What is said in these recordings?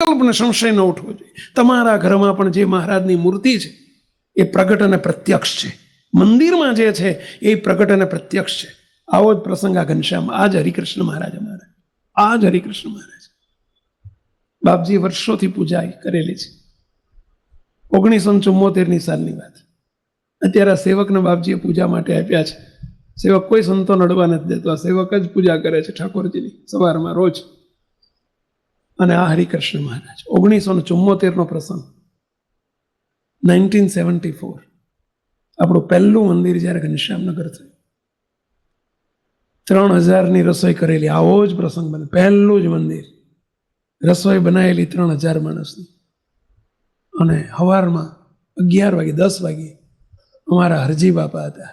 કલ્પને સંશય ન ઉઠવો જોઈએ. તમારા ઘરમાં પણ જે મહારાજની મૂર્તિ છે, એ પ્રગટ અને પ્રત્યક્ષ છે. મંદિરમાં જે છે, એ પ્રગટ અને પ્રત્યક્ષ છે. આવો જ પ્રસંગ આ ઘનશ્યામ, આ જ હરિકૃષ્ણ મહારાજ અમારા. આ જ હરિકૃષ્ણ મહારાજ. બાપજી વર્ષોથી પૂજા કરેલી છે. ઓગણીસો ચુમ્મોતેરની સાલની વાત અત્યારે આ સેવકને બાપજીએ પૂજા માટે આપ્યા છે. સેવક કોઈ સંતો નડવા નથી દેતો. આ સેવક જ પૂજા કરે છે ઠાકોરજીની સવારમાં રોજ. અને આ હરિકૃષ્ણ મહારાજ. ઓગણીસો ને ચુમ્મોતેરનો પ્રસંગ. Nineteen seventy four. આપણું પહેલું મંદિર જ્યારે ઘનશ્યામનગર થયું. ત્રણ હજારની રસોઈ કરેલી. આવો જ પ્રસંગ બને. પહેલું જ મંદિર. રસોઈ બનાવેલી ત્રણ હજાર માણસની. અને સવારમાં અગિયાર વાગે, દસ વાગે અમારા હરજી બાપા હતા.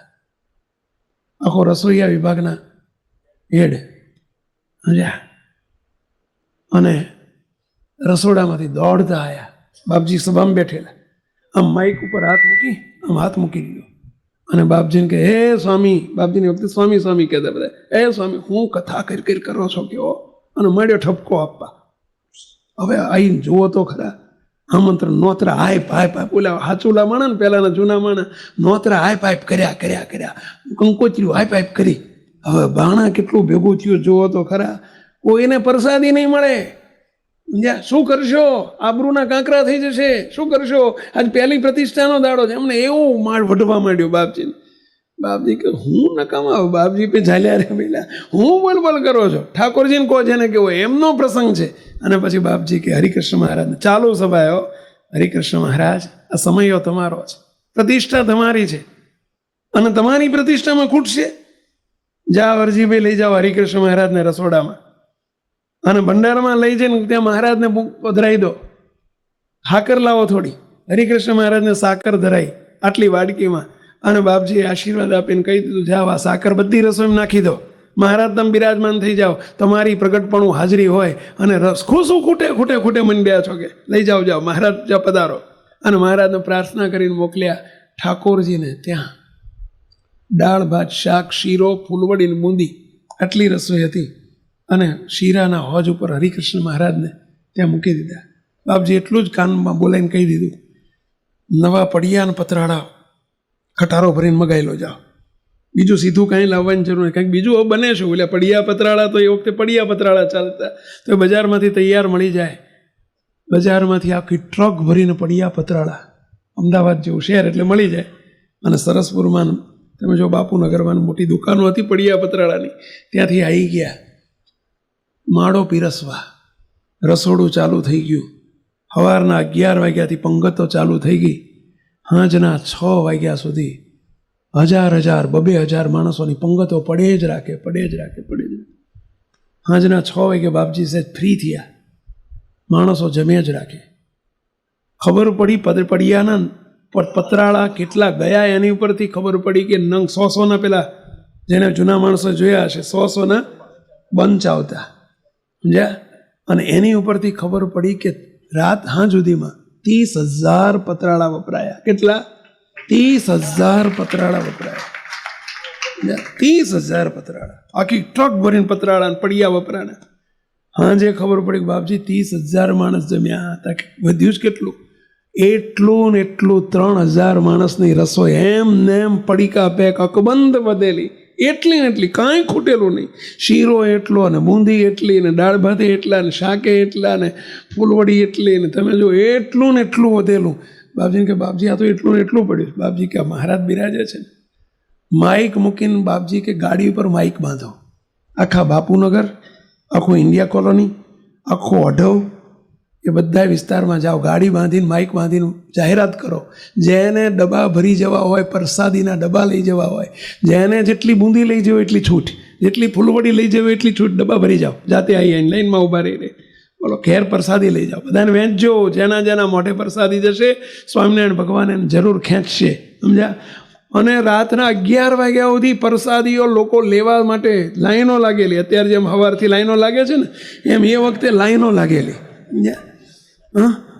આખો રસોઈયા વિભાગના હેડ. અને રસોડામાંથી દોડતા આવ્યા બાપજી સભામાં બેઠેલા. આમ માઇક ઉપર હાથ મૂકી, આમ હાથ મૂકી દીધો. અને બાપજીને કે હે સ્વામી. બાપજીની વખતે, સ્વામી સ્વામી કહેતા બધા, હે સ્વામી, હું કથા કરી કરી, કરો છો કેવો અને મળ્યો ઠપકો આપવા. હવે આઈને જુઓ તો ખરા. આમંત્રણ નોતરા હાઈપ હાઈપ હાઈપ ઓલા હાચુલા માણા ને પહેલાના જૂના માણા નોતરા હાઈપ હાઈપ કર્યા કર્યા કર્યા. કંકોત્રીઓ હાઈપ હાઈપ કરી. હવે બાણા કેટલું ભેગું થયું જુઓ તો ખરા. કોઈને પ્રસાદી નહીં મળે? શું કરશો? આબરૂના કાંકરા થઈ જશે. શું કરશો? આજ પહેલી પ્રતિષ્ઠાનો દાડો છે. એમને એવું માળ વઢવા માંડ્યો બાપજીને બાપજી કે, હું નકામા બાપજી પે ઝાલ્યા રે પેલા હું બોલ બોલ કરો છો? ઠાકોરજીને કહો છે ને કેવો એમનો પ્રસંગ છે. અને પછી બાપજી કે, હરિકૃષ્ણ મહારાજ, ચાલુ સભાયો હરિકૃષ્ણ મહારાજ, આ સમયો તમારો છે. પ્રતિષ્ઠા તમારી છે. અને તમારી પ્રતિષ્ઠામાં ખૂટશે જા વરજીભાઈ લઈ જાઓ હરિકૃષ્ણ મહારાજને રસોડામાં. અને ભંડારમાં લઈ જઈને ત્યાં મહારાજને પધરાવી દો. હાકર લાવો થોડી. હરિકૃષ્ણ મહારાજને સાકર ધરાઈ આટલી વાડકીમાં અને બાપજીએ આશીર્વાદ આપીને કહી દીધું, જાઓ, આ સાકર બધી રસોઈમાં નાખી દો. મહારાજ, તમે બિરાજમાન થઈ જાઓ. તમારી પ્રગટપણું હાજરી હોય અને રસ ખુશું ખૂટે ખૂટે ખૂટે મંડ્યા છો કે લઈ જાઓ જાઓ, મહારાજ જા પધારો. અને મહારાજને પ્રાર્થના કરીને મોકલ્યા ઠાકોરજીને ત્યાં. દાળ, ભાત, શાક, શીરો ફૂલવડીને બુંદી. આટલી રસોઈ હતી. અને શીરાના હોજ ઉપર હરિકૃષ્ણ મહારાજને ત્યાં મૂકી દીધા. બાપજી એટલું જ કાનમાં બોલાવીને કહી દીધું, નવા પડિયા અને પતરાળા ખટારો ભરીને મગાઈ લો જાઓ. બીજું સીધું કાંઈ લાવવાની જરૂર નહીં. કંઈક બીજું બને શું? એટલે પડિયા પતરાળા તો એ વખતે પડિયા પતરાળા ચાલતા. તો બજારમાંથી તૈયાર મળી જાય. બજારમાંથી આખી ટ્રક ભરીને પડિયા પતરાળા અમદાવાદ જેવું શહેર એટલે મળી જાય. અને સરસપુરમાં તમે જો બાપુનગરમાં મોટી દુકાનો હતી પડિયા પતરાળાની ત્યાંથી આવી ગયા. માળો પીરસવા. રસોડું ચાલુ થઈ ગયું. સવારના અગિયાર વાગ્યાથી પંગતો ચાલુ થઈ ગઈ. સાંજના છ વાગ્યા સુધી હજાર હજાર, બબે હજાર માણસોની પંગતો પડે જ રાખે, પડે જ રાખે, પડે જ રાખે. સાંજના છ વાગે બાપજી સાહેબ ફ્રી થયા. માણસો જમે જ રાખે. ખબર પડી પદ પડિયાના પતરાળા કેટલા ગયા એની ઉપરથી ખબર પડી કે નંગ સો સોના પેલા જેને જૂના માણસો જોયા હશે, સો સોના બંચ આવતા સમજ્યા? અને એની ઉપરથી ખબર પડી કે રાત હા સુધીમાં ત્રીસ હજાર પતરાળા વપરાયા. કેટલા? ત્રીસ હજાર પતરાળા વપરાયા? ત્રીસ હજાર પતરાળા. આખી ટ્રક ભરીને પતરાળા પડ્યા વપરાણા. હા જે ખબર પડી કે બાપજી, ત્રીસ હજાર માણસ જમ્યા હતા વધ્યું જ કેટલું? એટલું ને એટલું ત્રણ હજાર માણસની રસોઈ એમ ને એમ પડીકા પેક અકબંધ વધેલી. એટલી ને એટલી, કાંઈ ખૂટેલું નહીં. શીરો એટલો ને બૂંદી એટલી ને દાળ ભાતી એટલા ને શાકે એટલા ને ફૂલવડી એટલી ને તમે જો એટલું ને એટલું વધેલું. બાપજીને કે, બાપજી, આ તો એટલું ને એટલું પડ્યું. બાપજી કે મહારાજ બિરાજે છે. માઇક મૂકીને બાપજી કે, ગાડી ઉપર માઇક બાંધો. આખા બાપુનગર, આખું ઇન્ડિયા કોલોની, આખો અઢવ એ બધા વિસ્તારમાં જાઓ, ગાડી બાંધીને માઇક બાંધીને જાહેરાત કરો. જેને ડબ્બા ભરી જવા હોય, પ્રસાદીના ડબ્બા લઈ જવા હોય, જેને જેટલી બૂંદી લઈ જવો એટલી છૂટ. જેટલી ફૂલવડી લઈ જવો એટલી છૂટ ડબ્બા ભરી જાઓ. જાતે આવી આવીને લાઈનમાં ઊભા રહીને બોલો, ઘેર પ્રસાદી લઈ જાઓ. બધાને વહેંચજો, જેના જેના મોઢે પ્રસાદી જશે, સ્વામિનારાયણ ભગવાન એને જરૂર ખેંચશે. સમજ્યા? અને રાતના અગિયાર વાગ્યા સુધી પ્રસાદીઓ લોકો લેવા માટે લાઈનો લાગેલી. અત્યારે જેમ સવારથી લાઈનો લાગે છે ને, એમ એ વખતે લાઈનો લાગેલી. સમજ્યા?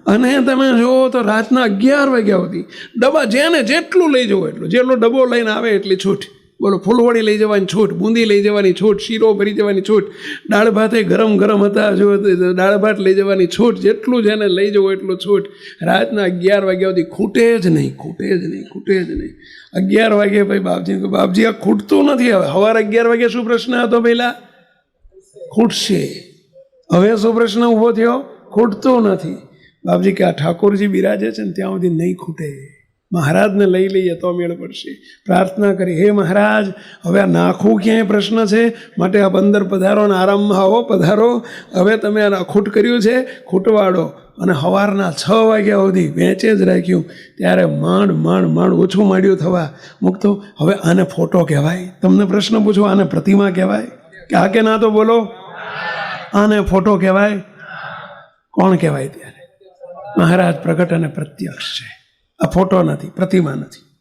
અને તમે જુઓ તો રાતના અગિયાર વાગ્યા સુધી ડબ્બા જેને જેટલું લઈ જવો એટલું. જેટલો ડબ્બો લઈને આવે એટલી છૂટ. બોલો, ફૂલવડી લઈ જવાની છૂટ, બુંદી લઈ જવાની છૂટ, શીરો ભરી જવાની છૂટ, દાળ ભાતે ગરમ ગરમ હતા, જો દાળ ભાત લઈ જવાની છૂટ, જેટલું જેને લઈ જવું એટલું છૂટ. રાતના અગિયાર વાગ્યા સુધી ખૂટે જ નહીં, ખૂટે જ નહીં, ખૂટે જ નહીં. અગિયાર વાગે ભાઈ બાપજી બાપજી, આ ખૂટતું નથી હવે. સવારે અગિયાર વાગે શું પ્રશ્ન હતો પહેલાં? ખૂટશે. હવે શું પ્રશ્ન ઊભો થયો? ખૂટતો નથી. બાપજી કે આ ઠાકોરજી બિરાજે છે ને ત્યાં સુધી નહીં ખૂટે. મહારાજને લઈ લઈએ તો મેળ પડશે. પ્રાર્થના કરી, હે મહારાજ, હવે આ નાખવું ક્યાંય પ્રશ્ન છે? માટે આ બંદર પધારો ને આરામમાં આવો, પધારો. હવે તમે આ ખૂટ કર્યું છે, ખૂટવાડો. અને સવારના છ વાગ્યા સુધી વેચે જ રાખ્યું. ત્યારે માંડ માંડ માંડ ઓછું માંડ્યું થવા. મૂકતો હવે આને ફોટો કહેવાય? તમને પ્રશ્ન પૂછો આને પ્રતિમા કહેવાય? કે આ કે ના તો બોલો? આને ફોટો કહેવાય? કોણ કહેવાય ત્યારે? મહારાજ પ્રગટ અને પ્રત્યક્ષ છે. આ ફોટો નથી પ્રતિમા નથી.